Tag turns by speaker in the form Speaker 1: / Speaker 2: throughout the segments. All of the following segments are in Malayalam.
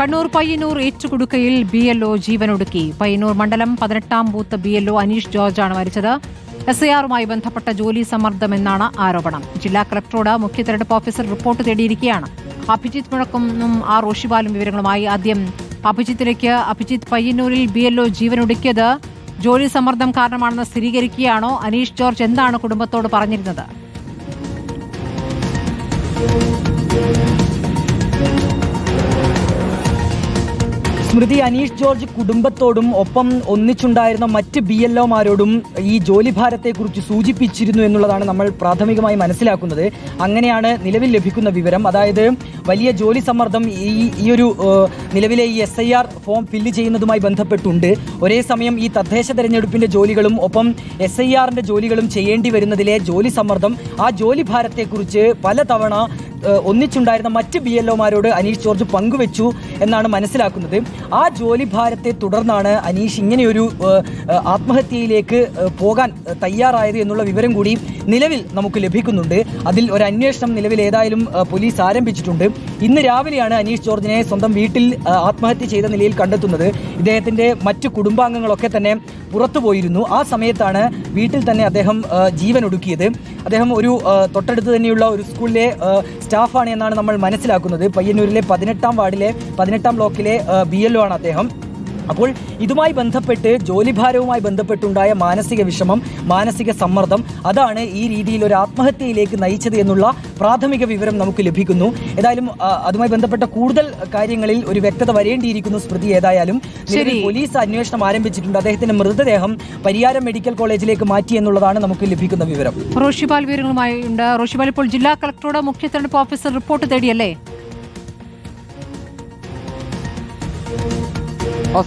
Speaker 1: കണ്ണൂർ പയ്യന്നൂർ ഏറ്റുകൊടുക്കയിൽ ബി എൽ ഒ ജീവനൊടുക്കി. പയ്യന്നൂർ മണ്ഡലം പതിനെട്ടാം booth B L O Aneesh ജോർജാണ് മരിച്ചത്. എസ് ഐ ആറുമായി ബന്ധപ്പെട്ട ജോലി സമ്മർദ്ദമെന്നാണ് ആരോപണം. ജില്ലാ കളക്ടറോട് മുഖ്യ തെരഞ്ഞെടുപ്പ് ഓഫീസർ റിപ്പോർട്ട് തേടിയിരിക്കുകയാണ്. അഭിജിത്ത് മുഴക്കുന്നും ആർ റോഷിബാലും വിവരങ്ങളുമായി ആദ്യം അഭിജിത്തിലേക്ക്. അഭിജിത്ത് പയ്യന്നൂരിൽ ബി എൽ ഒ ജീവനൊടുക്കിയത് ജോലി സമ്മർദ്ദം കാരണമാണെന്ന് സ്ഥിരീകരിക്കുകയാണോ? അനീഷ് ജോർജ് എന്താണ് കുടുംബത്തോട് പറഞ്ഞിരുന്നത്?
Speaker 2: സ്മൃതി അനീഷ് ജോർജ് കുടുംബത്തോടും ഒപ്പം ഒന്നിച്ചുണ്ടായിരുന്ന മറ്റ് ബി എൽ ഒമാരോടും ഈ ജോലിഭാരത്തെക്കുറിച്ച് സൂചിപ്പിച്ചിരുന്നു എന്നുള്ളതാണ് നമ്മൾ പ്രാഥമികമായി മനസ്സിലാക്കുന്നത്. അങ്ങനെയാണ് നിലവിൽ ലഭിക്കുന്ന വിവരം. അതായത് വലിയ ജോലി സമ്മർദ്ദം ഈ ഈ ഒരു നിലവിലെ ഈ S I R form fill ചെയ്യുന്നതുമായി ബന്ധപ്പെട്ടുണ്ട്. ഒരേ സമയം ഈ തദ്ദേശ തെരഞ്ഞെടുപ്പിന്റെ ജോലികളും ഒപ്പം എസ് ഐ ആറിന്റെ ജോലികളും ചെയ്യേണ്ടി വരുന്നതിലെ ജോലി സമ്മർദ്ദം ആ ജോലി ഭാരത്തെക്കുറിച്ച് പലതവണ ഒന്നിച്ചുണ്ടായിരുന്ന മറ്റ് ബി എൽ ഒമാരോട് അനീഷ് ജോർജ് പങ്കുവെച്ചു എന്നാണ് മനസ്സിലാക്കുന്നത്. ആ ജോലി ഭാരത്തെ തുടർന്നാണ് അനീഷ് ഇങ്ങനെയൊരു ആത്മഹത്യയിലേക്ക് പോകാൻ തയ്യാറായത് എന്നുള്ള വിവരം കൂടി നിലവിൽ നമുക്ക് ലഭിക്കുന്നുണ്ട്. അതിൽ ഒരു അന്വേഷണം നിലവിൽ ഏതായാലും പോലീസ് ആരംഭിച്ചിട്ടുണ്ട്. ഇന്ന് രാവിലെയാണ് അനീഷ് ജോർജിനെ സ്വന്തം വീട്ടിൽ ആത്മഹത്യ ചെയ്ത നിലയിൽ കണ്ടെത്തുന്നത്. ഇദ്ദേഹത്തിന്റെ മറ്റ് കുടുംബാംഗങ്ങളൊക്കെ തന്നെ പുറത്തു പോയിരുന്നു. ആ സമയത്താണ് വീട്ടിൽ തന്നെ അദ്ദേഹം ജീവൻ ഒടുക്കിയത് അദ്ദേഹം ഒരു തൊട്ടടുത്ത് തന്നെയുള്ള ഒരു സ്കൂളിലെ സ്റ്റാഫാണ് എന്നാണ് നമ്മൾ മനസ്സിലാക്കുന്നത്. പയ്യന്നൂരിലെ പതിനെട്ടാം വാർഡിലെ പതിനെട്ടാം ബ്ലോക്കിലെ ബി എൽ ആണ് അദ്ദേഹം. അപ്പോൾ ഇതുമായി ബന്ധപ്പെട്ട് ജോലിഭാരവുമായി ബന്ധപ്പെട്ടുണ്ടായ മാനസിക വിഷമം മാനസിക സമ്മർദ്ദം അതാണ് ഈ രീതിയിൽ ഒരു ആത്മഹത്യയിലേക്ക് നയിച്ചത് എന്നുള്ള പ്രാഥമിക വിവരം നമുക്ക് ലഭിക്കുന്നു. ഏതായാലും അതുമായി ബന്ധപ്പെട്ട കൂടുതൽ കാര്യങ്ങളിൽ ഒരു വ്യക്തത വരേണ്ടിയിരിക്കുന്നു സ്മൃതി ഏതായാലും. പോലീസ് അന്വേഷണം ആരംഭിച്ചിട്ടുണ്ട്. അദ്ദേഹത്തിന്റെ മൃതദേഹം പരിയാരം മെഡിക്കൽ കോളേജിലേക്ക് മാറ്റി എന്നുള്ളതാണ് നമുക്ക് ലഭിക്കുന്ന വിവരം.
Speaker 1: റോഷിബാൽ വിവരങ്ങളുമായി ഉണ്ട്. റോഷിബാൽ ഇപ്പോൾ ജില്ലാ കളക്ടറുടെ മുഖ്യ തെരഞ്ഞെടുപ്പ് ഓഫീസർ റിപ്പോർട്ട് തേടിയല്ലേ?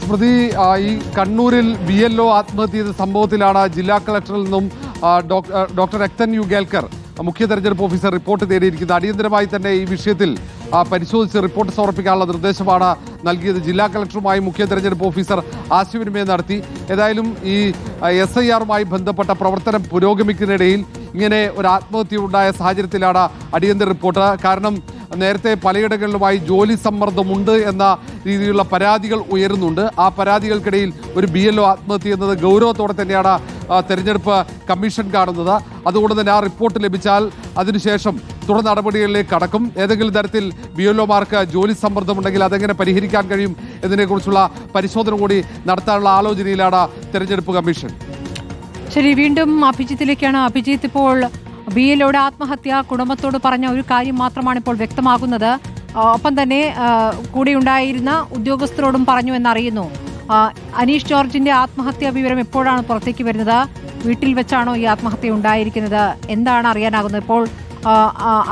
Speaker 3: സ്മൃതി ആ, ഈ കണ്ണൂരിൽ ബി എൽ ഒ ആത്മഹത്യ ചെയ്ത സംഭവത്തിലാണ് ജില്ലാ കളക്ടറിൽ നിന്നും ഡോക്ടർ രക്തൻ യു ഗേൽക്കർ ആ, മുഖ്യ തെരഞ്ഞെടുപ്പ് ഓഫീസർ റിപ്പോർട്ട് തേടിയിരിക്കുന്നത്. അടിയന്തരമായി തന്നെ ഈ വിഷയത്തിൽ പരിശോധിച്ച് റിപ്പോർട്ട് സമർപ്പിക്കാനുള്ള നിർദ്ദേശമാണ് നൽകിയത് ജില്ലാ കളക്ടറുമായി മുഖ്യ തെരഞ്ഞെടുപ്പ് ഓഫീസർ ആശയവിനിമയം നടത്തി. ഏതായാലും ഈ എസ് ഐ ആറുമായി ബന്ധപ്പെട്ട പ്രവർത്തനം പുരോഗമിക്കുന്നതിനിടയിൽ ഇങ്ങനെ ഒരു ആത്മഹത്യ ഉണ്ടായ സാഹചര്യത്തിലാണ് അടിയന്തര റിപ്പോർട്ട്. കാരണം നേരത്തെ പലയിടങ്ങളിലുമായി ജോലി സമ്മർദ്ദമുണ്ട് എന്ന രീതിയിലുള്ള പരാതികൾ ഉയരുന്നുണ്ട്. ആ പരാതികൾക്കിടയിൽ ഒരു ബി എൽ ഒ ആത്മഹത്യ എന്നത് ഗൗരവത്തോടെ തന്നെയാണ് തെരഞ്ഞെടുപ്പ് കമ്മീഷൻ കാണുന്നത്. അതുകൊണ്ട് തന്നെ ആ റിപ്പോർട്ട് ലഭിച്ചാൽ അതിനുശേഷം തുടർ നടപടികളിലേക്ക് കടക്കും. ഏതെങ്കിലും തരത്തിൽ ബി എൽ ഒമാർക്ക് ജോലി സമ്മർദ്ദമുണ്ടെങ്കിൽ അതെങ്ങനെ പരിഹരിക്കാൻ കഴിയും എന്നതിനെക്കുറിച്ചുള്ള പരിശോധന കൂടി നടത്താനുള്ള ആലോചനയിലാണ് തെരഞ്ഞെടുപ്പ് കമ്മീഷൻ.
Speaker 1: ശരി വീണ്ടും അഭിജിത്തിലേക്കാണ്. അഭിജിത്ത് ഇപ്പോൾ ബി ആത്മഹത്യ കുടുംബത്തോട് പറഞ്ഞ ഒരു കാര്യം മാത്രമാണ് ഇപ്പോൾ വ്യക്തമാകുന്നത്. ഒപ്പം തന്നെ കൂടെയുണ്ടായിരുന്ന ഉദ്യോഗസ്ഥരോടും പറഞ്ഞു എന്നറിയുന്നു. അനീഷ് ജോർജിന്റെ ആത്മഹത്യാ വിവരം എപ്പോഴാണ് പുറത്തേക്ക് വരുന്നത്? വീട്ടിൽ വെച്ചാണോ ഈ ആത്മഹത്യ ഉണ്ടായിരിക്കുന്നത്? എന്താണ് അറിയാനാകുന്നത്? ഇപ്പോൾ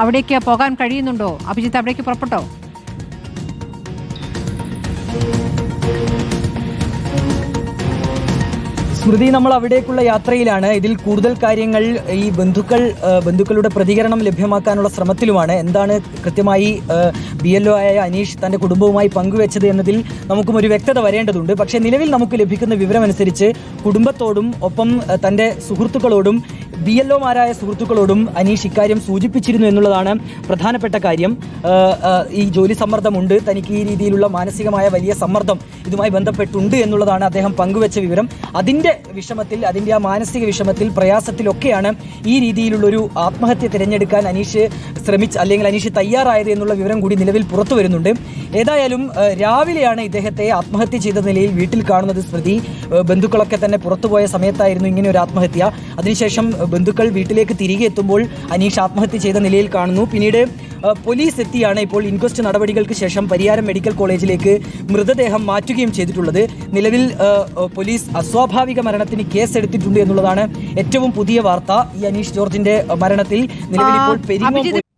Speaker 1: അവിടേക്ക് പോകാൻ കഴിയുന്നുണ്ടോ? അഭിജിത്ത് അവിടേക്ക് പുറപ്പെട്ടോ?
Speaker 2: സ്മൃതി നമ്മൾ അവിടേക്കുള്ള യാത്രയിലാണ്. ഇതിൽ കൂടുതൽ കാര്യങ്ങൾ ഈ ബന്ധുക്കൾ ബന്ധുക്കളുടെ പ്രതികരണം ലഭ്യമാക്കാനുള്ള ശ്രമത്തിലുമാണ്. എന്താണ് കൃത്യമായി ബി എൽ ഒ ആയ അനീഷ് തന്റെ കുടുംബവുമായി പങ്കുവെച്ചത് എന്നതിൽ നമുക്കും ഒരു വ്യക്തത വരേണ്ടതുണ്ട്. പക്ഷേ നിലവിൽ നമുക്ക് ലഭിക്കുന്ന വിവരമനുസരിച്ച് കുടുംബത്തോടും ഒപ്പം തന്റെ സുഹൃത്തുക്കളോടും ബി എൽ ഒമാരായ സുഹൃത്തുക്കളോടും അനീഷ് ഇക്കാര്യം സൂചിപ്പിച്ചിരുന്നു എന്നുള്ളതാണ് പ്രധാനപ്പെട്ട കാര്യം. ഈ ജോലി സമ്മർദ്ദമുണ്ട്. തനിക്ക് ഈ രീതിയിലുള്ള മാനസികമായ വലിയ സമ്മർദ്ദം ഇതുമായി ബന്ധപ്പെട്ടുണ്ട് എന്നുള്ളതാണ് അദ്ദേഹം പങ്കുവച്ച വിവരം. അതിന്റെ വിഷമത്തിൽ അതിന്റെ ആ മാനസിക വിഷമത്തിൽ പ്രയാസത്തിലൊക്കെയാണ് ഈ രീതിയിലുള്ളൊരു ആത്മഹത്യ തിരഞ്ഞെടുക്കാൻ അനീഷ് ശ്രമിച്ച് അല്ലെങ്കിൽ അനീഷ് തയ്യാറായത് എന്നുള്ള വിവരം കൂടി നിലവിൽ പുറത്തു വരുന്നുണ്ട്. ഏതായാലും രാവിലെയാണ് ഇദ്ദേഹത്തെ ആത്മഹത്യ ചെയ്ത നിലയിൽ വീട്ടിൽ കാണുന്നത് സ്മൃതി. ബന്ധുക്കളൊക്കെ തന്നെ പുറത്തുപോയ സമയത്തായിരുന്നു ഇങ്ങനെ ഒരു ആത്മഹത്യ. അതിനുശേഷം ബന്ധുക്കൾ വീട്ടിലേക്ക് തിരികെ എത്തുമ്പോൾ അനീഷ് ആത്മഹത്യ ചെയ്ത നിലയിൽ കാണുന്നു. പിന്നീട് പോലീസ് എത്തിയാണ് ഇപ്പോൾ ഇൻക്വസ്റ്റ് നടപടികൾക്ക് ശേഷം പരിയാരം മെഡിക്കൽ കോളേജിലേക്ക് മൃതദേഹം മാറ്റുകയും ചെയ്തിട്ടുള്ളത്. നിലവിൽ പോലീസ് അസ്വാഭാവിക മരണത്തിന് കേസ് എടുത്തിട്ടുണ്ട് എന്നുള്ളതാണ് ഏറ്റവും പുതിയ വാർത്ത. ഈ അനീഷ് ജോർജിന്റെ മരണത്തിൽ നിലവിൽ ഇപ്പോൾ പെരിങ്ങോം